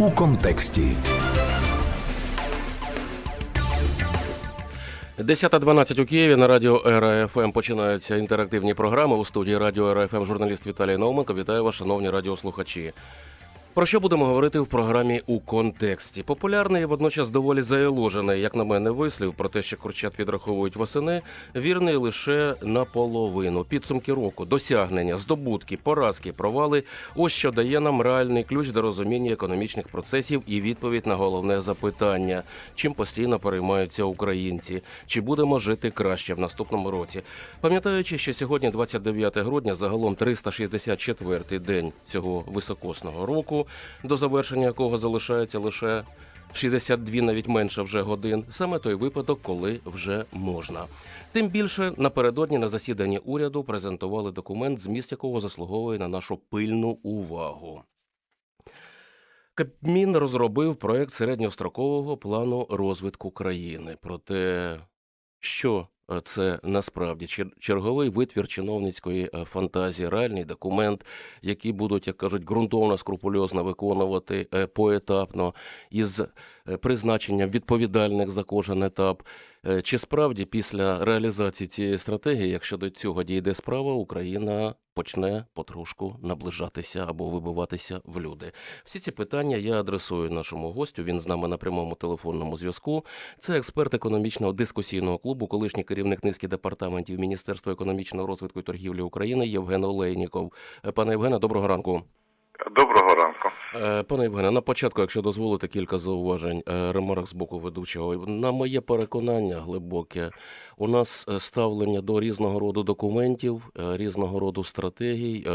у контексті. 10.12 у Києві на радіо РФМ починаються інтерактивні програми у студії радіо РФМ журналіст Віталій Науменко. Вітаю вас, шановні радіослухачі. Про що будемо говорити в програмі у контексті? Популярний водночас доволі заяложений, як на мене, вислів про те, що курчат підраховують восени, вірний лише наполовину. Підсумки року, досягнення, здобутки, поразки, провали. Ось що дає нам реальний ключ до розуміння економічних процесів і відповідь на головне запитання: чим постійно переймаються українці, чи будемо жити краще в наступному році. Пам'ятаючи, що сьогодні, 29 грудня, загалом 364-й день цього високосного року до завершення якого залишається лише 62 навіть менше вже годин, саме той випадок, коли вже можна. Тим більше напередодні на засіданні уряду презентували документ, зміст якого заслуговує на нашу пильну увагу. Кабмін розробив проект середньострокового плану розвитку країни. Проте, що е, це насправді Чер- черговий витвір чиновницької е, фантазії, реальний документ, який будуть, як кажуть, ґрунтовно скрупульозно виконувати е, поетапно із призначенням відповідальних за кожен етап. Е, Чи справді після реалізації цієї стратегії, якщо до цього дійде справа, Україна почне потрошку наближатися або вибиватися в люди? Всі ці питання я адресую нашому гостю. Він з нами на прямому телефонному зв'язку. Це експерт економічного дискусійного клубу, колишній керівник низки департаментів Міністерства економічного розвитку і торгівлі України Євген Олейніков. Е, Пане Євгене, доброго ранку. Доброго ранку. Е, Пане Євгене, на початку, якщо дозволите, кілька зауважень, е, ремарок з боку ведучого. На моє переконання глибоке, у нас е, ставлення до різного роду документів, різного роду стратегій,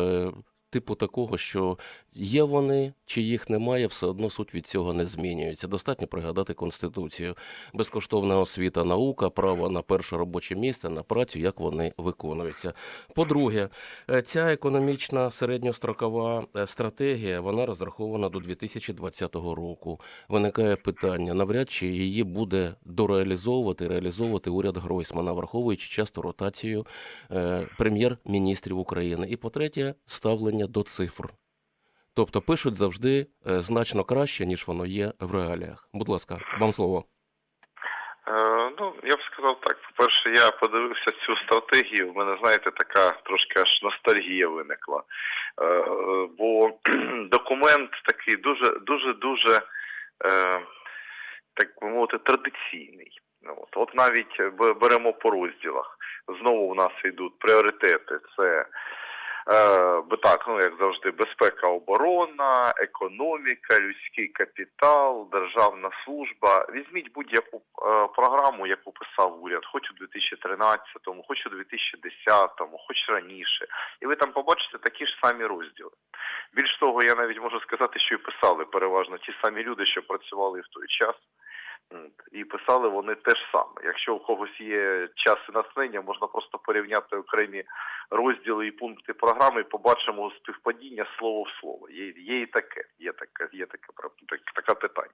типу такого, що є вони чи їх немає, все одно суть від цього не змінюється. Достатньо пригадати Конституцію. Безкоштовна освіта, наука, право на перше робоче місце, на працю, як вони виконуються. По-друге, е, ця економічна середньострокова е, стратегія вона розрахована до 2020 року. Виникає питання, навряд чи її буде дореалізовувати, реалізовувати уряд Гройсмана, враховуючи часто ротацію е, прем'єр-міністрів України. І по-третє, ставлення до цифр. Тобто пишуть завжди е, значно краще, ніж воно є в реаліях. Будь ласка, вам слово. Е, ну, я б сказав так. По-перше, я подивився цю стратегію. В мене, знаєте, така трошки аж ностальгія виникла. Е, бо документ такий дуже, дуже, дуже, е, так би мовити, традиційний. Ну, От, от навіть беремо по розділах. Знову в нас йдуть пріоритети. Це бо так, ну як завжди, безпека, оборона, економіка, людський капітал, державна служба. Візьміть будь-яку е, програму, яку писав уряд, хоч у 2013-му, хоч у 2010-му, хоч раніше, і ви там побачите такі ж самі розділи. Більш того, я навіть можу сказати, що і писали переважно ті самі люди, що працювали в той час. І писали вони те ж саме. Якщо у когось є час і натхнення, можна просто порівняти окремі розділи і пункти програми, і побачимо співпадіння слово в слово. Є, є і таке, є таке, є таке так- таке питання.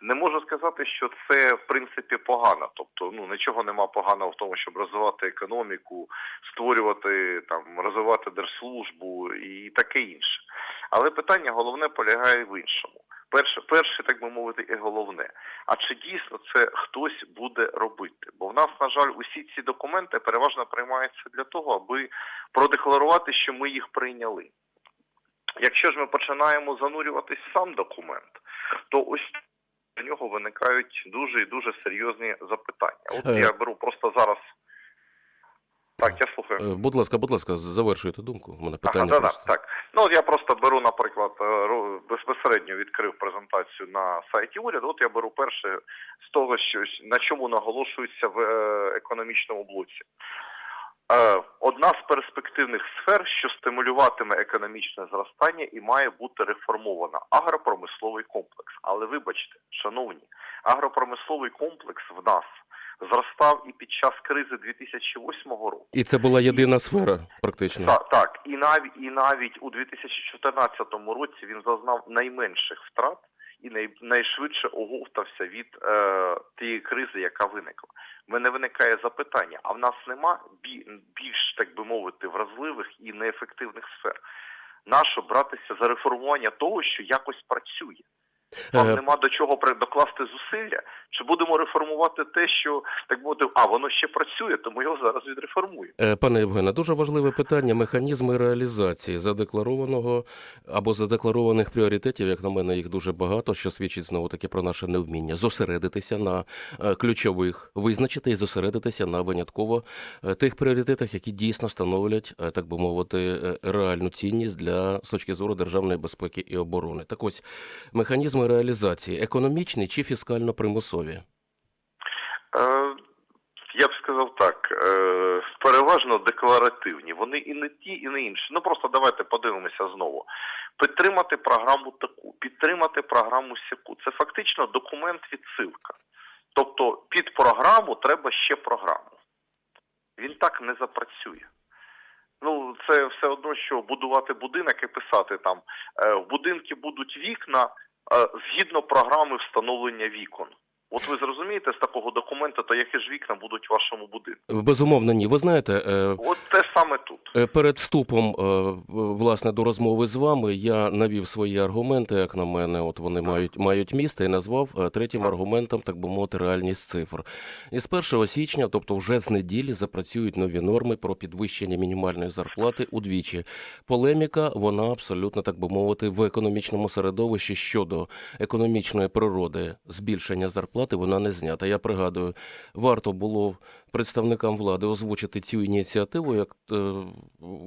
Не можу сказати, що це в принципі погано. Тобто, ну нічого нема поганого в тому, щоб розвивати економіку, створювати там, розвивати держслужбу і таке інше. Але питання головне полягає в іншому. Перше, перше, так би мовити, і головне. А чи дійсно це хтось буде робити? Бо в нас, на жаль, усі ці документи переважно приймаються для того, аби продекларувати, що ми їх прийняли. Якщо ж ми починаємо занурюватись в сам документ, то ось до нього виникають дуже і дуже серйозні запитання. От Е. я беру просто зараз. Так, я слухаю. Е, Будь ласка, будь ласка, завершуйте думку. У мене питання Ага, просто. да, так. Ну от я просто беру, наприклад, е, безпосередньо відкрив презентацію на сайті уряду. От я беру перше з того, що на чому наголошується в е, економічному блоці. Одна з перспективних сфер, що стимулюватиме економічне зростання і має бути реформована агропромисловий комплекс. Але вибачте, шановні, агропромисловий комплекс в нас зростав і під час кризи 2008 року. І це була єдина сфера, практично. Так, так. І навіть і навіть у 2014 році він зазнав найменших втрат і най, найшвидше оговтався від е, тієї кризи, яка виникла. В мене виникає запитання: а в нас нема бі, більш, так би мовити, вразливих і неефективних сфер? Нащо братися за реформування того, що якось працює? Вам Е, нема до чого докласти зусилля? Чи будемо реформувати те, що так мовити, а воно ще працює, тому його зараз відреформуємо. Е, Пане Євгене, дуже важливе питання механізми реалізації задекларованого або задекларованих пріоритетів, як на мене, їх дуже багато, що свідчить знову таки про наше невміння зосередитися на е, ключових, визначити і зосередитися на винятково тих пріоритетах, які дійсно становлять, так би мовити, реальну цінність для з точки зору державної безпеки і оборони. Так ось механізми реалізації економічні чи фіскально примусові? Е, я б сказав так, е, переважно декларативні. Вони і не ті, і не інші. Ну просто давайте подивимося знову. Підтримати програму таку, підтримати програму сяку. Це фактично документ відсилка. Тобто під програму треба ще програму. Він так не запрацює. Ну, це все одно, що будувати будинок і писати там е, в будинки будуть вікна згідно програми встановлення вікон. От ви зрозумієте з такого документа, то які ж вікна будуть в вашому будинку? Безумовно, ні. Ви знаєте, е, От те саме тут. Е, Перед вступом е, власне до розмови з вами я навів свої аргументи, як на мене, от вони мають мають місце, і назвав е, третім аргументом, так би мовити, реальність цифр. І з 1 січня, тобто вже з неділі, запрацюють нові норми про підвищення мінімальної зарплати удвічі. Полеміка, вона абсолютно так би мовити, в економічному середовищі щодо економічної природи збільшення зарплати, вона не знята. Я пригадую, варто було представникам влади озвучити цю ініціативу, як е,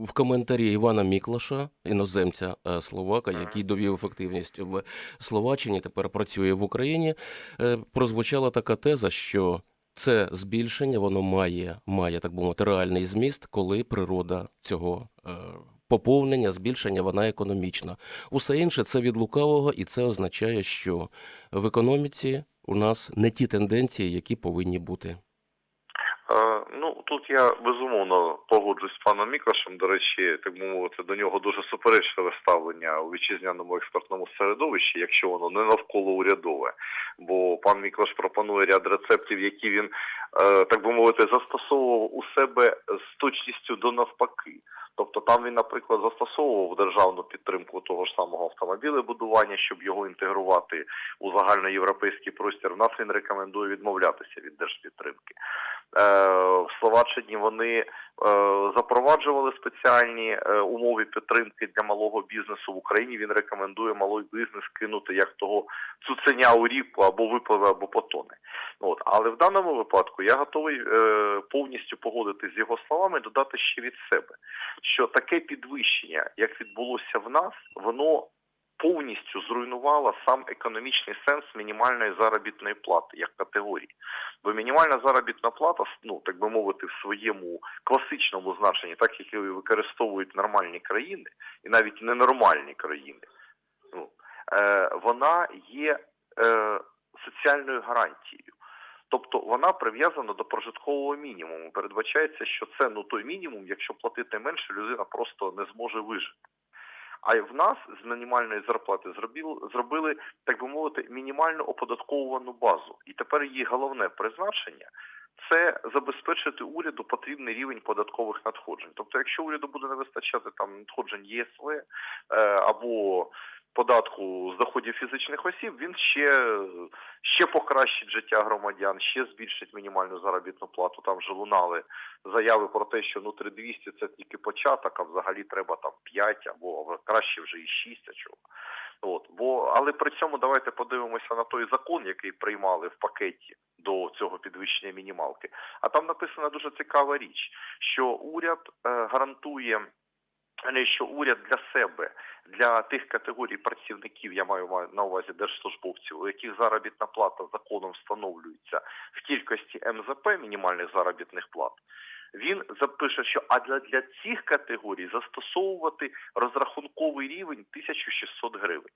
в коментарі Івана Міклаша, іноземця е, словака, який довів ефективність в Словаччині, тепер працює в Україні. е, Прозвучала така теза, що це збільшення воно має, має так би мовити, реальний зміст, коли природа цього. Поповнення, збільшення, вона економічна. Усе інше це від лукавого, і це означає, що в економіці у нас не ті тенденції, які повинні бути. Е, ну тут я безумовно погоджуюсь з паном Мікошем. До речі, так би мовити, до нього дуже суперечливе ставлення у вітчизняному експертному середовищі, якщо воно не навколо урядове. Бо пан Мікош пропонує ряд рецептів, які він, е, так би мовити, застосовував у себе з точністю до навпаки. Тобто там він, наприклад, застосовував державну підтримку того ж самого автомобілебудування, щоб його інтегрувати у загальноєвропейський простір. Нас він рекомендує відмовлятися від держпідтримки. Е, В Словаччині вони запроваджували спеціальні е, умови підтримки для малого бізнесу. В Україні він рекомендує малий бізнес кинути як того цуценя у ріку або випливе, або потоне. От. Але в даному випадку я готовий е, повністю погодитись з його словами, додати ще від себе, що таке підвищення, як відбулося в нас, воно повністю зруйнувало сам економічний сенс мінімальної заробітної плати як категорії. Бо мінімальна заробітна плата, ну так би мовити, в своєму класичному значенні, так як її використовують нормальні країни, і навіть ненормальні країни, ну, е, вона є е, соціальною гарантією. Тобто вона прив'язана до прожиткового мінімуму. Передбачається, що це ну той мінімум, якщо платити менше, людина просто не зможе вижити. А в нас з мінімальної зарплати зробили, так би мовити, мінімально оподатковувану базу. І тепер її головне призначення це забезпечити уряду потрібний рівень податкових надходжень. Тобто, якщо уряду буде не вистачати там надходжень ЄСВ е, або податку з доходів фізичних осіб, він ще, ще покращить життя громадян, ще збільшить мінімальну заробітну плату. Там вже лунали заяви про те, що ну 3200 це тільки початок, а взагалі треба там 5 або краще вже і 6, а чого. От, бо, але при цьому давайте подивимося на той закон, який приймали в пакеті до цього підвищення мінімалки. А там написана дуже цікава річ, що уряд е, гарантує, не, що уряд для себе, для тих категорій працівників, я маю на увазі держслужбовців, у яких заробітна плата законом встановлюється в кількості МЗП, мінімальних заробітних плат, він запише, що а для, для цих категорій застосовувати розрахунковий рівень 1600 гривень.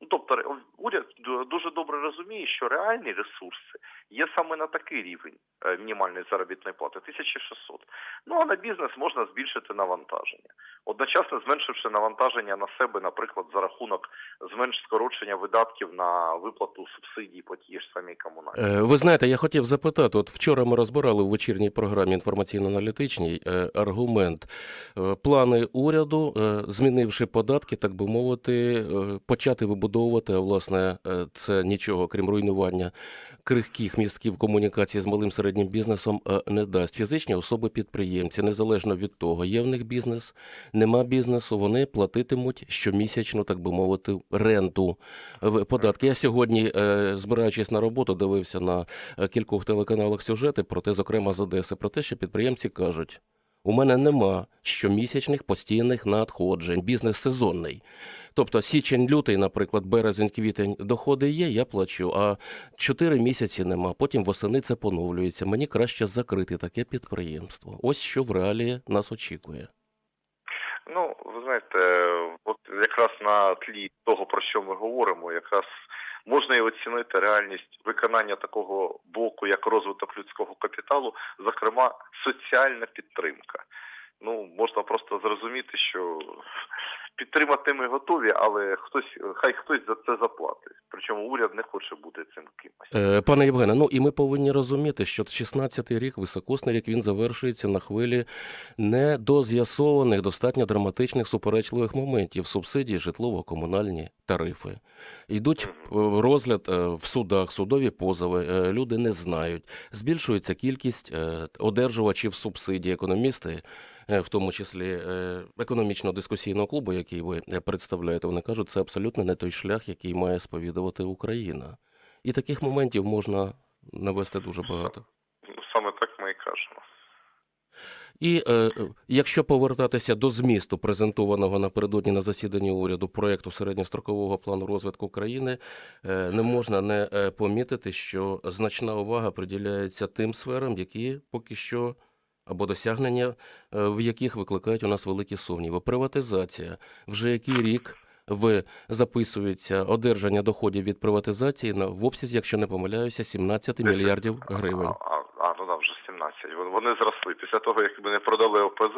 Ну, тобто ре- уряд дуже добре розуміє, що реальні ресурси є саме на такий рівень е, мінімальної заробітної плати 1600. Ну а на бізнес можна збільшити навантаження, одночасно зменшивши навантаження на себе, наприклад, за рахунок зменш скорочення видатків на виплату субсидій по тій ж самій комунальній. Е, Ви знаєте, я хотів запитати, от вчора ми розбирали в вечірній програмі інформаційно-аналітичній е, аргумент плани уряду, змінивши податки, так би мовити, почати вибудовувати добудовувати, а власне е, це нічого, крім руйнування крихких містків комунікації з малим середнім бізнесом е, не дасть. Фізичні особи-підприємці, незалежно від того, є в них бізнес, нема бізнесу, вони платитимуть щомісячну, так би мовити, ренту в податки. Я сьогодні, е, збираючись на роботу, дивився на е, кількох телеканалах сюжети про те, зокрема з Одеси, про те, що підприємці кажуть. У мене нема щомісячних постійних надходжень, бізнес сезонний. Тобто січень-лютий, наприклад, березень-квітень доходи є, я плачу, а чотири місяці нема. Потім восени це поновлюється. Мені краще закрити таке підприємство. Ось що в реалії нас очікує. Ну, ви знаєте, от якраз на тлі того, про що ми говоримо, якраз можна і оцінити реальність виконання такого боку, як розвиток людського капіталу, зокрема соціальна підтримка. Ну, можна просто зрозуміти, що підтримати ми готові, але хтось, хай хтось за це заплатить. Причому уряд не хоче бути цим кимось. Е, Пане Євгене, ну і ми повинні розуміти, що 16-й рік, високосний рік, він завершується на хвилі недоз'ясованих, достатньо драматичних суперечливих моментів субсидії, житлово-комунальні тарифи. Йдуть е, розгляд е, в судах, судові позови. Люди не знають. Збільшується кількість одержувачів субсидій. Економісти, в тому числі е, економічно-дискусійного клубу, який ви е, представляєте, вони кажуть, це абсолютно не той шлях, який має сповідувати Україна. І таких моментів можна навести дуже багато. Ну, Саме так ми і кажемо. І е, якщо повертатися до змісту презентованого напередодні на засіданні уряду проекту середньострокового плану розвитку країни, е, не можна не е, помітити, що значна увага приділяється тим сферам, які поки що або досягнення, е, в яких викликають у нас великі сумніви. Приватизація вже який рік. В записується одержання доходів від приватизації на в обсязі, якщо не помиляюся, 17 мільярдів гривень. А, а, а ну да, вже 17. Вони- зросли. Після того, як ми не продали ОПЗ,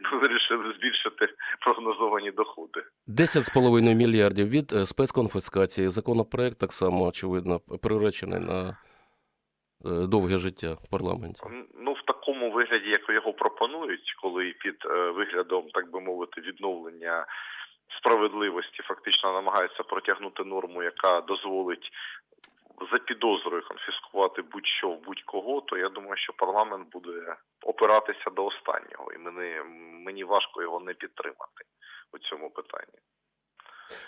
ми вирішили збільшити прогнозовані доходи. 10,5 мільярдів від е, спецконфіскації. Законопроект так само, очевидно, приречений на е, довге життя в парламенті. Ну, в такому вигляді, як його пропонують, коли під е, виглядом, так би мовити, відновлення справедливості фактично намагаються протягнути норму, яка дозволить за підозрою конфіскувати будь-що в будь-кого, то я думаю, що парламент буде опиратися до останнього, і мені, мені важко його не підтримати у цьому питанні.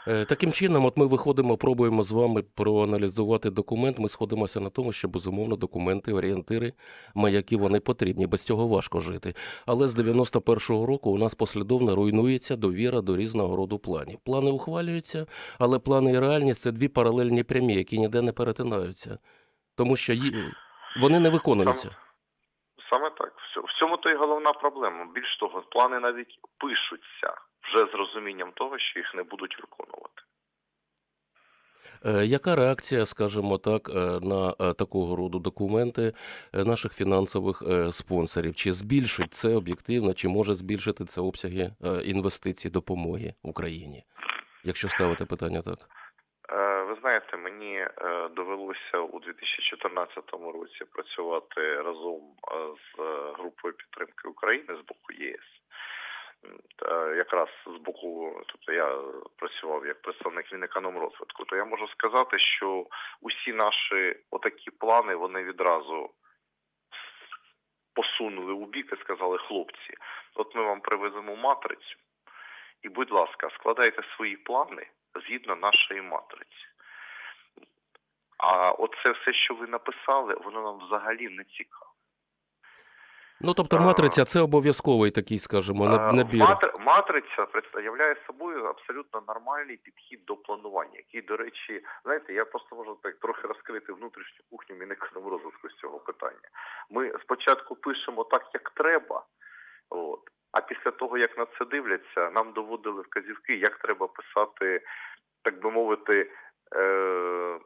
Е, Таким чином, от ми виходимо, пробуємо з вами проаналізувати документ. Ми сходимося на тому, що безумовно документи, орієнтири, маяки вони потрібні. Без цього важко жити. Але з 91-го року у нас послідовно руйнується довіра до різного роду планів. Плани ухвалюються, але плани і реальність це дві паралельні прямі, які ніде не перетинаються, тому що ї- вони не виконуються. Саме так. В цьому- то й головна проблема. Більш того, плани навіть пишуться вже з розумінням того, що їх не будуть виконувати. Е, Яка реакція, скажімо так, е, на е, такого роду документи наших фінансових спонсорів? Чи збільшить це об'єктивно, чи може збільшити це обсяги інвестицій допомоги Україні? Якщо ставити питання так. Мені е, довелося у 2014 році працювати разом е, з е, групою підтримки України з боку ЄС. Якраз з боку, тобто я працював як представник Мінекономрозвитку, то я можу сказати, що усі наші отакі плани вони відразу посунули у бік і сказали, хлопці, от ми вам привеземо матрицю, і, будь ласка, складайте свої плани згідно нашої матриці. А оце все, що ви написали, воно нам взагалі не цікаво. Ну тобто, матриця це обов'язковий такий, скажімо, Е, набір. Матриця представляє собою абсолютно нормальний підхід до планування, який, до речі, знаєте, я просто можу так трохи розкрити внутрішню кухню Мінекономрозвитку з цього питання. Ми спочатку пишемо так, як треба, от, а після того, як на це дивляться, нам доводили вказівки, як треба писати, так би мовити, е,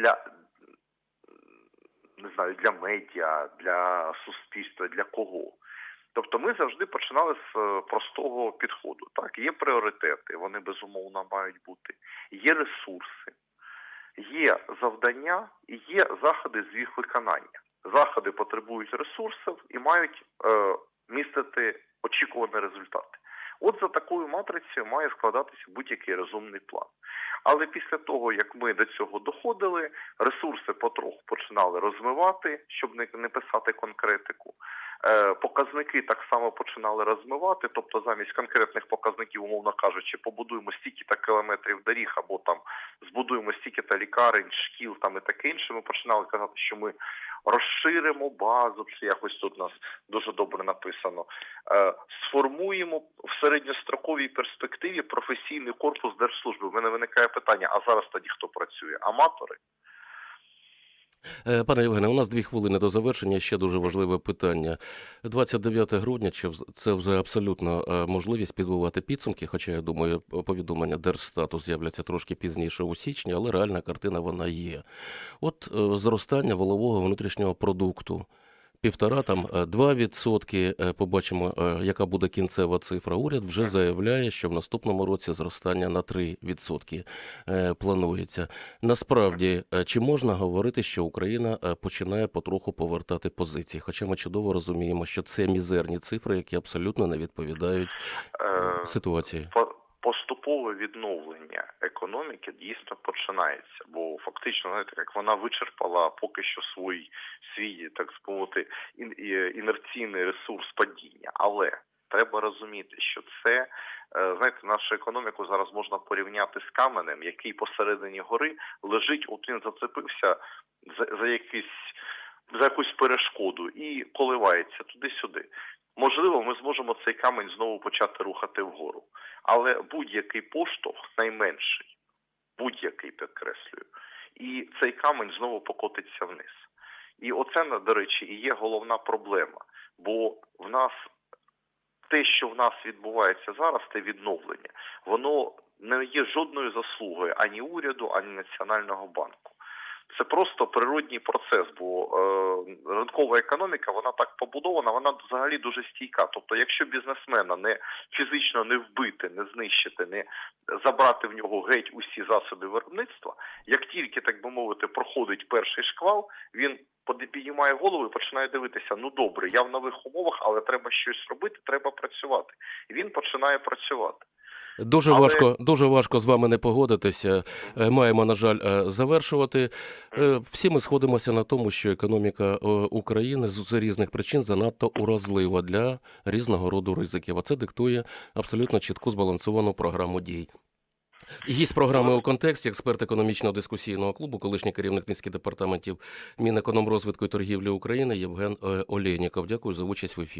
для. Не знаю, для медіа, для суспільства, для кого. Тобто ми завжди починали з е, простого підходу. Так, є пріоритети, вони безумовно мають бути, є ресурси, є завдання і є заходи з їх виконання. Заходи потребують ресурсів і мають е, містити очікувані результати. От за такою матрицею має складатися будь-який розумний план. Але після того, як ми до цього доходили, ресурси потроху починали розмивати, щоб не, писати конкретику. Е, показники так само починали розмивати, тобто замість конкретних показників, умовно кажучи, побудуємо стільки-то кілометрів доріг або там збудуємо стільки-то лікарень, шкіл там і таке інше, ми починали казати, що ми розширимо базу, чи якось тут у нас дуже добре написано, е, сформуємо в середньостроковій перспективі професійний корпус держслужби. В мене виникає питання, а зараз тоді хто працює? Аматори? Е, Пане Євгене, у нас дві хвилини до завершення. Ще дуже важливе питання. 29 грудня чи це вже абсолютно е, можливість підбивати підсумки? Хоча я думаю, повідомлення Держстату з'являться трошки пізніше у січні, але реальна картина вона є. От е, зростання волового внутрішнього продукту. Півтора там е, два відсотки. Е, Побачимо, е, яка буде кінцева цифра. Уряд вже заявляє, що в наступному році зростання на 3 відсотки планується. Насправді, чи можна говорити, що Україна починає потроху повертати позиції? Хоча ми чудово розуміємо, що це мізерні цифри, які абсолютно не відповідають ситуації. По- поступове відновлення економіки дійсно починається, бо фактично, знаєте, як вона вичерпала поки що свій свій, так сказати, інерційний ресурс падіння. Але треба розуміти, що це е, знаєте, нашу економіку зараз можна порівняти з каменем, який посередині гори лежить, от він зацепився за, за якийсь за якусь перешкоду і коливається туди-сюди. Можливо, ми зможемо цей камінь знову почати рухати вгору. Але будь-який поштовх найменший, будь-який підкреслюю, і цей камінь знову покотиться вниз. І оце, до речі, і є головна проблема. Бо в нас те, що в нас відбувається зараз, те відновлення, воно не є жодною заслугою ані уряду, ані Національного банку. Це просто природній процес, бо е, ринкова економіка вона так побудована, вона взагалі дуже стійка. Тобто, якщо бізнесмена не фізично не вбити, не знищити, не забрати в нього геть усі засоби виробництва, як тільки, так би мовити, проходить перший шквал, він піднімає голову і починає дивитися: ну добре, я в нових умовах, але треба щось робити, треба працювати. І він починає працювати. Дуже Але- важко, дуже важко з вами не погодитися. Е, Маємо, на жаль, е, завершувати. Е, Всі ми сходимося на тому, що економіка України з різних причин занадто уразлива для різного роду ризиків. А це диктує абсолютно чітку збалансовану програму дій. Гість програми у контексті, експерт економічного дискусійного клубу, колишній керівник низки департаментів Мінекономрозвитку і торгівлі України Євген Олєніков. Дякую за участь в ефірі.